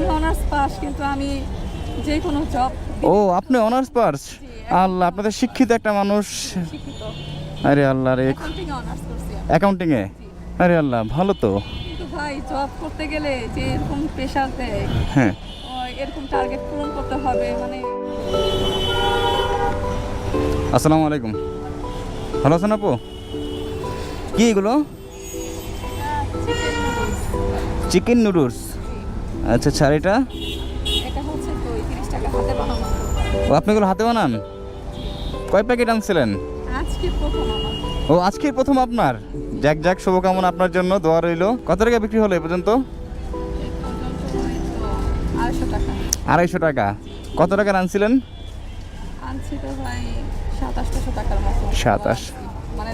আমি honours pass কিন্তু আমি যে কোনো জব ও আপনি অনার্স পাস আল্লাহ আপনাদের শিক্ষিত একটা মানুষ। শিক্ষিত। আরে আল্লাহ রে অ্যাকাউন্টিং। অ্যাকাউন্টিংয়ে আরে আল্লাহ ভালো তো। কিন্তু ভাই জব করতে গেলে যে এরকম প্রেশার দেয় হ্যাঁ। এরকম টার্গেট পূরণ করতে হবে মানে আসসালামু আলাইকুম। ভালো আছেন আপু? কি এগুলো? চিকেন নুডলস আচ্ছা হাতে ও আপনি এগুলো হাতে বানান? কয় প্যাকেট আনছিলেন? আজকে ও আজকের প্রথম আপনার? যাক যাক শুভকামনা আপনার জন্য দোয়া রইল। কত টাকা বিক্রি হলো এ পর্যন্ত? এই পর্যন্ত আড়াইশো টাকা। কত টাকার আনছিলেন? সাতাশ। মানে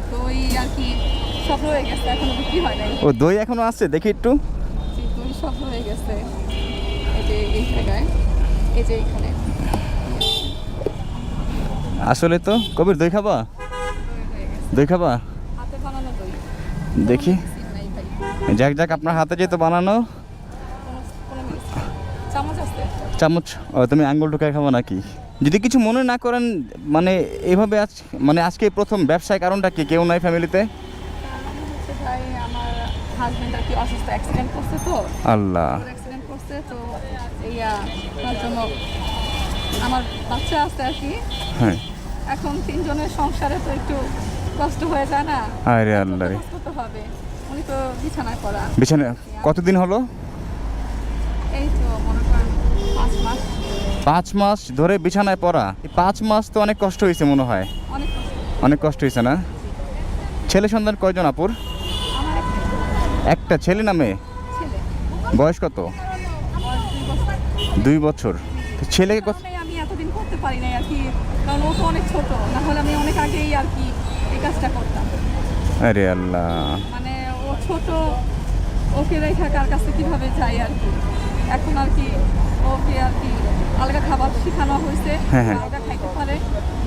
ও দই এখনও আছে? দেখি একটু। সব রয়ে গেছে। এই যে এই জায়গায় এই যে এখানে। আসলে তো কবির দই খাবা? দই খাবা? দেখি। যাক যাক আপনার হাতে যেহেতু বানানো। চামচ তুমি আঙ্গুল ঢুকায় খাব নাকি? যদি কিছু মনে না করেন মানে এভাবে আজ মানে আজকে প্রথম ব্যবসায় কারণটা কি? কেউ নাই ফ্যামিলিতে কারণ হচ্ছে ভাই আমার হাজবেন্ড আর কি অসুস্থ অ্যাক্সিডেন্ট করছে তো। আল্লাহ। অ্যাক্সিডেন্ট করছে তো ইয়া তার জন্য আমার বাচ্চা আছে আর কি। হ্যাঁ। এখন তিনজনের সংসারে তো একটু কষ্ট হয়ে যায় না। আরে আল্লাহ রে। কষ্ট হবে। উনি তো বিছানায় পড়া। বিছানা কতদিন হলো? এই তো মনে করেন পাঁচ মাস। পাঁচ মাস ধরে বিছানায় পড়া। পাঁচ মাস তো অনেক কষ্ট হয়েছে মনে হয়। অনেক কষ্ট হয়েছে না? ছেলে সন্তান কয়জন আপুর? একটা ছেলে না মেয়ে? বয়স কত? দুই বছর। ছেলে বছর ছেলেকে কত আমি এতদিন করতে পারি নাই আর কি কারণ ও তো অনেক ছোট না হলে আমি অনেক আগেই আর কি এই কাজটা করতাম। আরে আল্লাহ। মানে ও ছোট ওকে রেখা কার কাছে কীভাবে যাই আর কি। এখন আর কি ওকে আর কি আলগা খাবার শেখানো হয়েছে। হ্যাঁ, হ্যাঁ। আলগা খাইতে পারে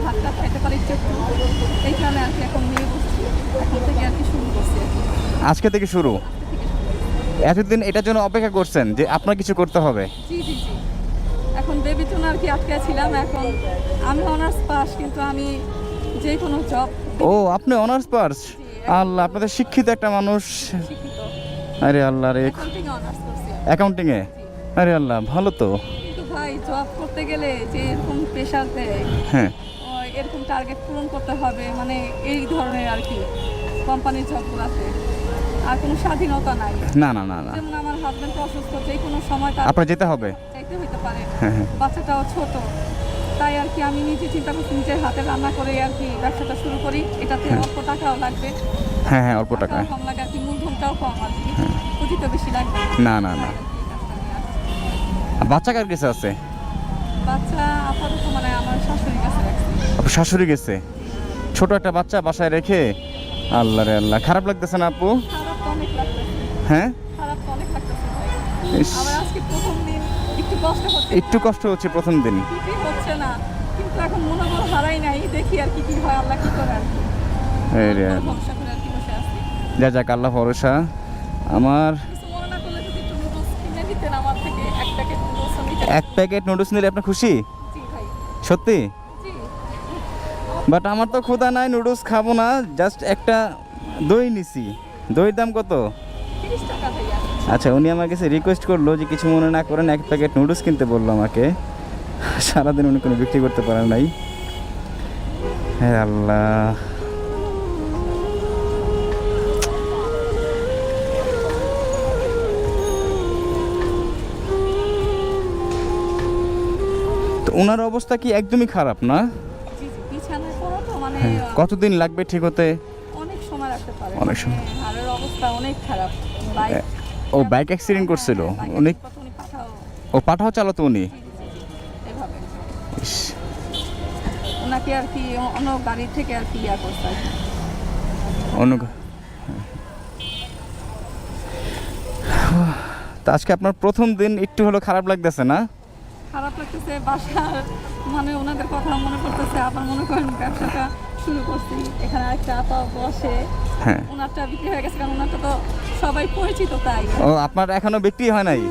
ভাতটা খাইতে পারে একটু এই কারণে আর কি এখন নিয়ে বসছি। এখন থেকে আর কি শুরু করছি আজকে থেকে শুরু? এতদিন এটার জন্য অপেক্ষা করছেন যে আপনার কিছু করতে হবে? জি জি জি। এখন বেবি তো আর কি আটকে ছিলাম এখন আমি অনার্স পাস কিন্তু আমি যে কোনো জব ও আপনি অনার্স পাস আল্লাহ আপনাদের শিক্ষিত একটা মানুষ। আরে আল্লাহ রে। অ্যাকাউন্টিংয়ে আরে আল্লাহ ভালো তো। কিন্তু ভাই জব করতে গেলে যে এরকম প্রেশার দেয় হ্যাঁ। এরকম টার্গেট পূরণ করতে হবে মানে এই ধরনের আর কি কোম্পানির জবগুলোতে আর কোনো স্বাধীনতা নাই। না না না না। যেমন আমার হাজবেন্ড অসুস্থ যে কোনো সময় তার আপনার যেতে হবে? চাইতে হইতে পারে। হ্যাঁ হ্যাঁ। বাচ্চাটাও ছোট তাই আর কি আমি নিজে চিন্তা করছি নিজের হাতে রান্না করে আর কি ব্যবসাটা শুরু করি। এটাতে অল্প টাকাও লাগবে। হ্যাঁ হ্যাঁ অল্প টাকা কম লাগে আর কি মূলধনটাও কম আর কি। বেশি লাগবে না না না তাই আর কি এই কাজটা নিয়ে আসছি। আর বাচ্চা কার কাছে আছে? বাচ্চা আপাতত মানে আমার শাশুড়ির কাছে রাখছি। শাশুড়ি গেছে? ছোট একটা বাচ্চা বাসায় রেখে? আল্লাহ রে আল্লাহ খারাপ লাগতেছে না আপু? হ্যাঁ? একটু কষ্ট হচ্ছে প্রথম দিন। কিছুই হচ্ছে না। কিন্তু এখন এক প্যাকেট নুডলস নিলে আপনার খুশি? সত্যি? বাট আমার তো ক্ষুধা নাই নুডলস খাব না জাস্ট একটা দই নিছি। দইয়ের দাম কত? আচ্ছা উনি আমার কাছে রিকোয়েস্ট করল যে কিছু মনে না করেন এক প্যাকেট নুডলস কিনতে বলল আমাকে। সারাদিন উনি কোনো বিক্রি করতে পারেন নাই। হ্যাঁ আল্লাহ। তো ওনার অবস্থা কি একদমই খারাপ না? মানে হ্যাঁ কতদিন লাগবে ঠিক হতে? অনেক সময় রাখতে পারে। অনেক সময়। হাড়ের অবস্থা অনেক খারাপ। ও বাইক অ্যাক্সিডেন্ট করছিল? অনেক ও পাঠাও চালাতো উনি? ওনাকে আর কি অন্য গাড়ি থেকে আর কি ইয়া করতে আর কি। অনু তা আজকে আপনার প্রথম দিন একটু হলো খারাপ লাগতেছে না? খারাপ লাগতেছে বাসার মানে ওনাদের কথা মনে করতেছে আবার মনে করেন ব্যবসাটা শুরু করছি। এখানে একটা আপা বসে। হ্যাঁ। ওনারটা বিক্রি হয়ে গেছে কারণ ওনারটা তো সবাই পরিচিত তাই। ও আপনার এখনও বিক্রি হয় নাই?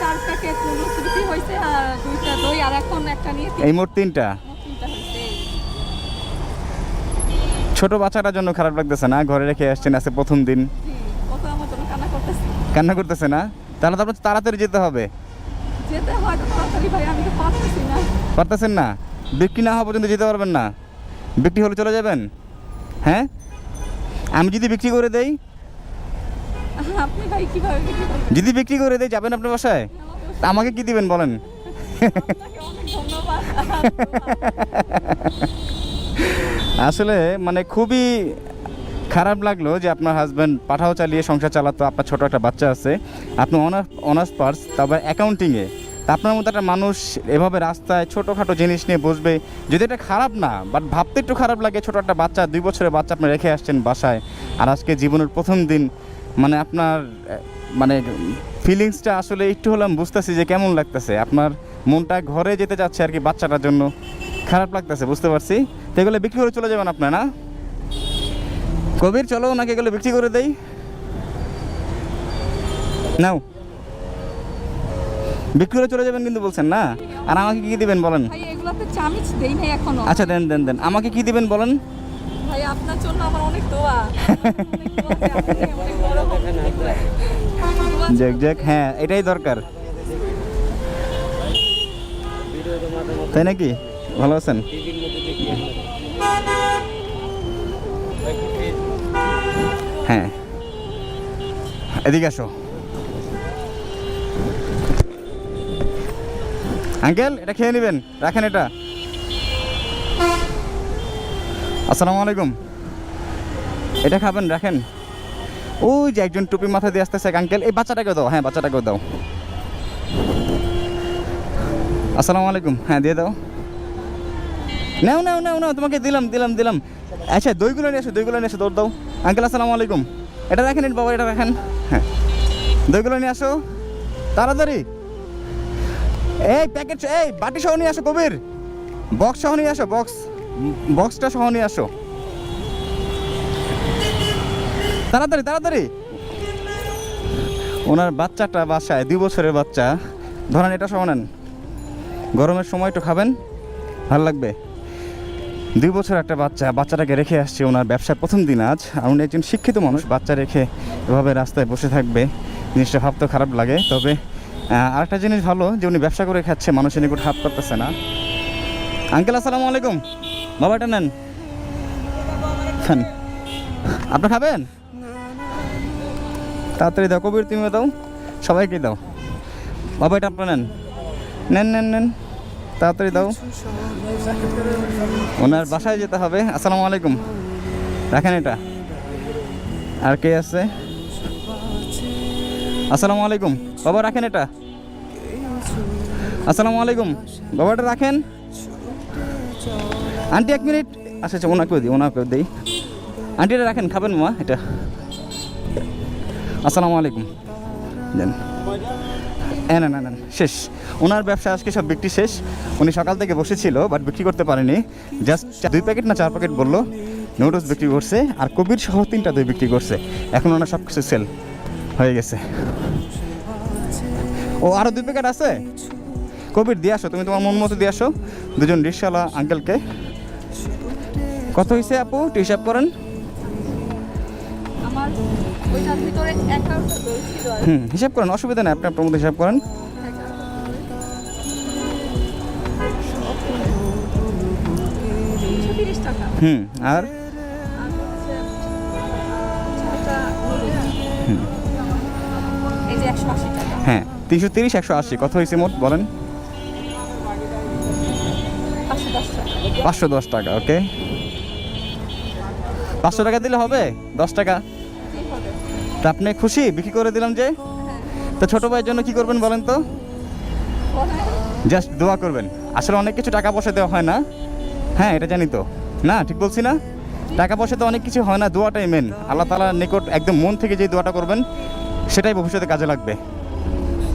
চার প্যাকেট বিক্রি হয়েছে আর দুইটা দই আর এখন একটা নিয়ে এই মোট তিনটা? মোট ছোট বাচ্চাটার জন্য খারাপ লাগতেছে না? ঘরে রেখে আসছেন আছে প্রথম দিন। আমার কান্না করতেছে। কান্না করতেছে না? তাহলে তো আপনার তাড়াতাড়ি যেতে হবে। যেতে হয় তাড়াতাড়ি ভাই আমি তো পারতেছি না। পারতেছেন না? বিক্রি না হওয়া পর্যন্ত যেতে পারবেন না। বিক্রি হলে চলে যাবেন? হ্যাঁ? আমি যদি বিক্রি করে দেই? আপনি ভাই কীভাবে বিক্রি করবেন? যদি বিক্রি করে দেই যাবেন আপনার বাসায়? আমাকে কি দিবেন বলেন? আসলে মানে খুবই খারাপ লাগল যে আপনার হাজব্যান্ড পাঠাও চালিয়ে সংসার চালাতো, আপনার ছোট একটা বাচ্চা আছে। আপনি অনার্স অনার্স পার্স তারপর অ্যাকাউন্টিংয়ে আপনার মতো একটা মানুষ এভাবে রাস্তায় ছোটোখাটো জিনিস নিয়ে বসবে, যদি এটা খারাপ না বাট ভাবতে একটু খারাপ লাগে, ছোট একটা বাচ্চা, দুই বছরের বাচ্চা আপনি রেখে আসছেন বাসায়। আর আজকে জীবনের প্রথম দিন মানে আপনার মানে ফিলিংসটা আসলে একটু হলাম বুঝতেছি যে কেমন লাগতেছে। আপনার মনটা ঘরে যেতে চাচ্ছে আর কি বাচ্চাটার জন্য। খারাপ লাগতেছে, বুঝতে পারছি? তো এগুলো বিক্রি করে চলে যাবেন আপনার না? কবির চলো ওনাকে এগুলো বিক্রি করে দেই। নাও। বিক্রি করে চলে যাবেন কিন্তু বলছেন না। আর আমাকে কি দিবেন বলেন? ভাই এগুলাতে চামিচ দেই নাই এখনও। আচ্ছা দেন দেন দেন। আমাকে কি দিবেন বলেন? ভাই আপনার জন্য আমার অনেক দোয়া। যাক যাক হ্যাঁ এটাই দরকার। তাই নাকি? ভালো আছেন? এদিকে আসো। আঙ্কেল, এটা খেয়ে নেবেন। রাখেন এটা। আসসালামু আলাইকুম। এটা খাবেন, রাখেন। ওই যে একজন টুপি মাথা দিয়ে আসতেছে আঙ্কেল। এই বাচ্চাটাকে দাও হ্যাঁ বাচ্চাটাকেও দাও। আসসালামু আলাইকুম। হ্যাঁ দিয়ে দাও। নাও নাও নাও নাও, তোমাকে দিলাম দিলাম দিলাম। আচ্ছা দইগুলো নিয়ে এসো দইগুলো নিয়ে এসো দৌড় দাও। আঙ্কেল, আসসালামু আলাইকুম। এটা এটা বাবা, এটা রাখেন হ্যাঁ। দইগুলো নিয়ে আসো। তাড়াতাড়ি। এই প্যাকেট এই বাটি সহ নিয়ে আসো, কবির। বক্স সহ নিয়ে আসো, বক্স। বক্সটা সহ নিয়ে আসো। তাড়াতাড়ি তাড়াতাড়ি। ওনার বাচ্চাটা বাসায়, দুই বছরের বাচ্চা। ধরেন, এটা সহ নেন। গরমের সময় একটু খাবেন, ভালো লাগবে। দুই বছর একটা বাচ্চা, বাচ্চাটাকে রেখে আসছে, ওনার ব্যবসার প্রথম দিন আজ। আর উনি একজন শিক্ষিত মানুষ, বাচ্চা রেখে এভাবে রাস্তায় বসে থাকবে। জিনিসটা ভাবতে খারাপ লাগে, তবে আরেকটা জিনিস ভালো, যে উনি ব্যবসা করে খাচ্ছে, মানুষের নিকট হাত করতেছে না। আঙ্কেল, আসসালামু আলাইকুম। বাবাটা নেন। খান আপনি খাবেন? তাড়াতাড়ি দাও, কবির তুমি দাও, সবাইকে দাও। বাবা, এটা আপনার নেন। নেন নেন নেন। তাড়াতাড়ি দাও। ওনার বাসায় যেতে হবে। আসসালামু আলাইকুম। রাখেন এটা। আর কে আছে? আসসালামু আলাইকুম। বাবা, রাখেন এটা। আসসালামু আলাইকুম। বাবাটা রাখেন। আন্টি, এক মিনিট। আচ্ছা আচ্ছা ওনাকেও দিই ওনাকেও দিই। আন্টিটা রাখেন, খাবেন মা, এটা। আসসালামু আলাইকুম। দেন। না না না শেষ। ওনার ব্যবসা আজকে সব বিক্রি শেষ। উনি সকাল থেকে বসেছিল বাট বিক্রি করতে পারেনি। জাস্ট দুই প্যাকেট না, চার প্যাকেট বলল নুডলস বিক্রি করছে, আর কবির সহ তিনটা দই বিক্রি করছে। এখন ওনার সব কিছু সেল হয়ে গেছে। ও আরও দুই প্যাকেট আছে? কবির, দিয়ে আসো, তুমি তোমার মন মতো দিয়ে আসো। দুজন রিক্সাওয়ালা আঙ্কেলকে কত হয়েছে আপু? হিসাব করেন ওইটার ভিতরে এগারোটা দই ছিল হুম হিসাব করেন অসুবিধা নেই আপনি আপনার মতো হিসাব করেন। হুম আর? হ্যাঁ তিনশো তিরিশ একশো আশি। কত হয়েছে মোট বলেন? পাঁচশো দশ টাকা ওকে। পাঁচশো টাকা দিলে হবে? দশ টাকা? তা আপনি খুশি? বিক্রি করে দিলাম যে? তো ছোটো ভাইয়ের জন্য কি করবেন বলেন তো? জাস্ট দোয়া করবেন। আসলে অনেক কিছু টাকা পয়সা দেওয়া হয় না। হ্যাঁ এটা জানি তো। না ঠিক বলছি না? টাকা পয়সা তো অনেক কিছু হয় না দোয়াটাই মেন আল্লাহ তালার নিকট একদম মন থেকে যে দোয়াটা করবেন সেটাই ভবিষ্যতে কাজে লাগবে।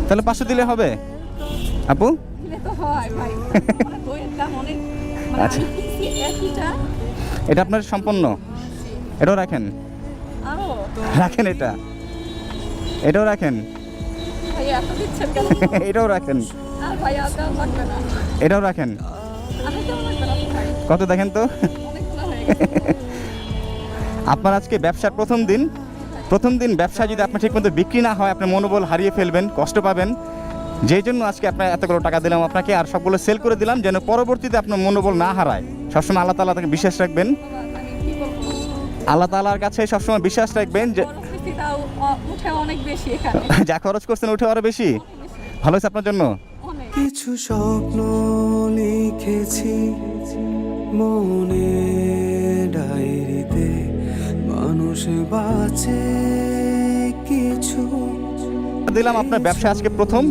তাহলে পাঁচশো দিলে হবে? আপু? মানে মানে আচ্ছা। এটা আপনার সম্পন্ন? এটাও রাখেন। রাখেন এটা। এটাও রাখেন। এটাও রাখেন। এটাও রাখেন। কত দেখেন তো? আপনার আজকে ব্যবসার প্রথম দিন। প্রথম দিন ব্যবসা যদি আপনার ঠিকমতো বিক্রি না হয় আপনি মনোবল হারিয়ে ফেলবেন কষ্ট পাবেন। যেই জন্য আজকে আপনার এতগুলো টাকা দিলাম আপনাকে আর সবগুলো সেল করে দিলাম যেন পরবর্তীতে আপনার মনোবল না হারায়। সবসময় আল্লাহ তালা তাকে বিশ্বাস রাখবেন। আল্লাহ তালার কাছে সবসময় বিশ্বাস রাখবেন যে পরিস্থিতিটাও অ- উঠে অনেক বেশি এখানে। যা খরচ করছেন উঠে আরও বেশি। ভালো হয়েছে আপনার জন্য? কিছু স্বপ্ন লিখেছি মনে ডায়েরিতে। মানুষ বাঁচে কিছু। দিলাম আপনার ব্যবসা আজকে প্রথম।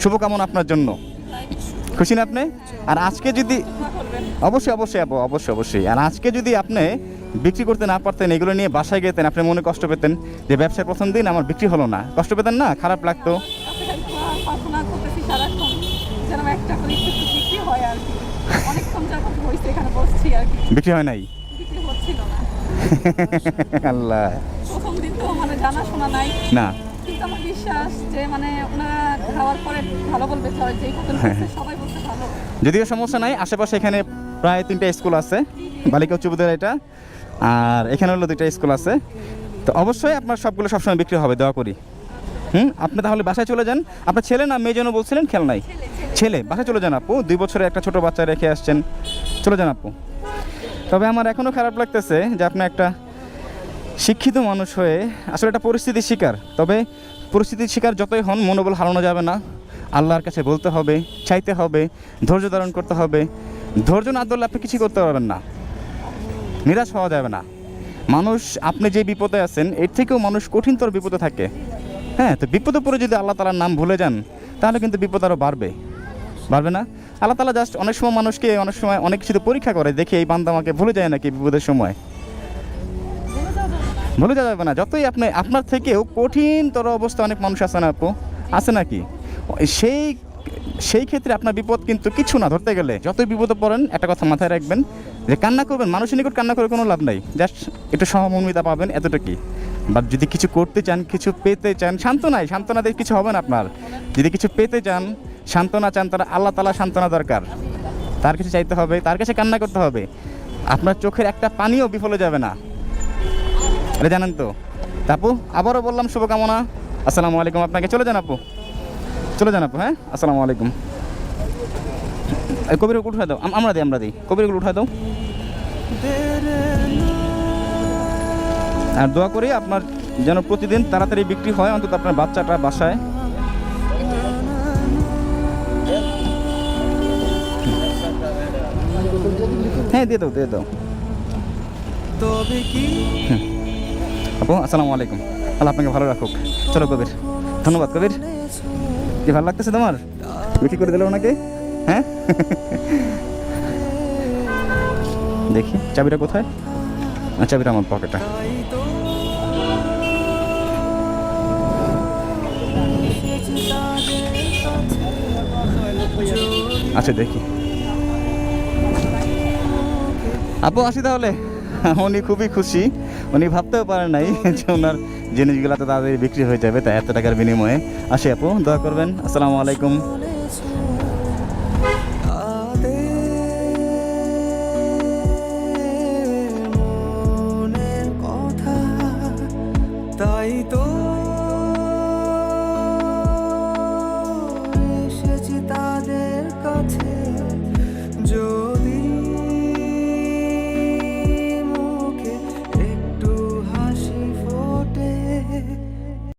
শুভকামনা আপনার জন্য। খুশি না আপনি? আর আজকে যদি অবশ্যই অবশ্যই অবশ্যই অবশ্যই। আর আজকে যদি আপনি বিক্রি করতে না পারতেন, এগুলো নিয়ে বাসায় গেতেন, আপনি মনে কষ্ট পেতেন যে ব্যবসার প্রথম দিন আমার বিক্রি হলো না। কষ্ট পেতেন না? খারাপ লাগতো। বিক্রি হয় নাই? আল্লাহ। না। যদিও সমস্যা নাই, আশেপাশে এখানে প্রায় তিনটা স্কুল আছে। বালিকা উচ্চ বিদ্যালয় এটা। আর এখানে হলো দুইটা স্কুল আছে। তো অবশ্যই আপনার সবগুলো সবসময় বিক্রি হবে, দোয়া করি। হুম? আপনি তাহলে বাসায় চলে যান। আপনার ছেলে না মেয়ে জন্য বলছিলেন খেল নাই? ছেলে, বাসায় চলে যান আপু। দুই বছরে একটা ছোট বাচ্চা রেখে আসছেন। চলে যান আপু। তবে আমার এখনও খারাপ লাগতেছে যে আপনি একটা শিক্ষিত মানুষ হয়ে আসলে একটা পরিস্থিতির শিকার। তবে পরিস্থিতির শিকার যতই হন, মনোবল হারানো যাবে না। আল্লাহর কাছে বলতে হবে, চাইতে হবে, ধৈর্য ধারণ করতে হবে। ধৈর্য না ধরলে আপনি কিছু করতে পারবেন না। নিরাশ হওয়া যাবে না। মানুষ, আপনি যে বিপদে আছেন, এর থেকেও মানুষ কঠিনতর বিপদে থাকে। হ্যাঁ তো বিপদে পড়ে যদি আল্লাহ তালার নাম ভুলে যান, তাহলে কিন্তু বিপদ আরও বাড়বে। বাড়বে না? আল্লাহ তালা জাস্ট অনেক সময় মানুষকে, অনেক সময় অনেক কিছু পরীক্ষা করে, দেখে এই বান্দা আমাকে ভুলে যায় নাকি বিপদের সময়। ভুলে যাওয়া যাবে না। যতই আপনি, আপনার থেকেও কঠিনতর অবস্থা অনেক মানুষ আছে না আপু? আছে নাকি? সেই সেই ক্ষেত্রে আপনার বিপদ কিন্তু কিছু না, ধরতে গেলে। যতই বিপদে পড়েন, একটা কথা মাথায় রাখবেন যে কান্না করবেন, মানুষের নিকট কান্না করে কোনো লাভ নাই। জাস্ট একটু সহমর্মিতা পাবেন এতটুকুই। বাট যদি কিছু করতে চান, কিছু পেতে চান, সান্ত্বনাই সান্ত্বনাতে কিছু হবে না আপনার। যদি কিছু পেতে চান, সান্ত্বনা চান, তারা আল্লাহ তালা সান্ত্বনা দরকার। তার কাছে চাইতে হবে, তার কাছে কান্না করতে হবে। আপনার চোখের একটা পানিও বিফলে যাবে না। এটা জানেন তো? তাপু আবারও বললাম, শুভকামনা। আসসালামু আলাইকুম, আপনাকে চলে যান আপু। চলে যান আপু হ্যাঁ? আসসালামু আলাইকুম। কবির উঠায় দাও আমরা দিই আমরা দিই। কবির উঠায় দাও। আর দোয়া করি আপনার যেন প্রতিদিন তাড়াতাড়ি বিক্রি হয়, অন্তত আপনার বাচ্চাটা বাসায়। হ্যাঁ দিয়ে দাও দিয়ে দাও। আপু, আসসালামু আলাইকুম। আল্লাহ আপনাকে ভালো রাখুক। চলো কবির। ধন্যবাদ কবির। কি ভালো লাগতেছে তোমার? বিক্রি করে দিল ওনাকে? হ্যাঁ? দেখি, চাবিটা কোথায়? চাবিটা আমার পকেটে। আচ্ছা দেখি। আপু, আসি তাহলে। উনি খুবই খুশি। উনি ভাবতেও পারেন নাই যে ওনার জিনিসগুলো তো তাড়াতাড়ি বিক্রি হয়ে যাবে তাই এত টাকার বিনিময়ে। আসি আপু, দোয়া করবেন। আসসালামু আলাইকুম।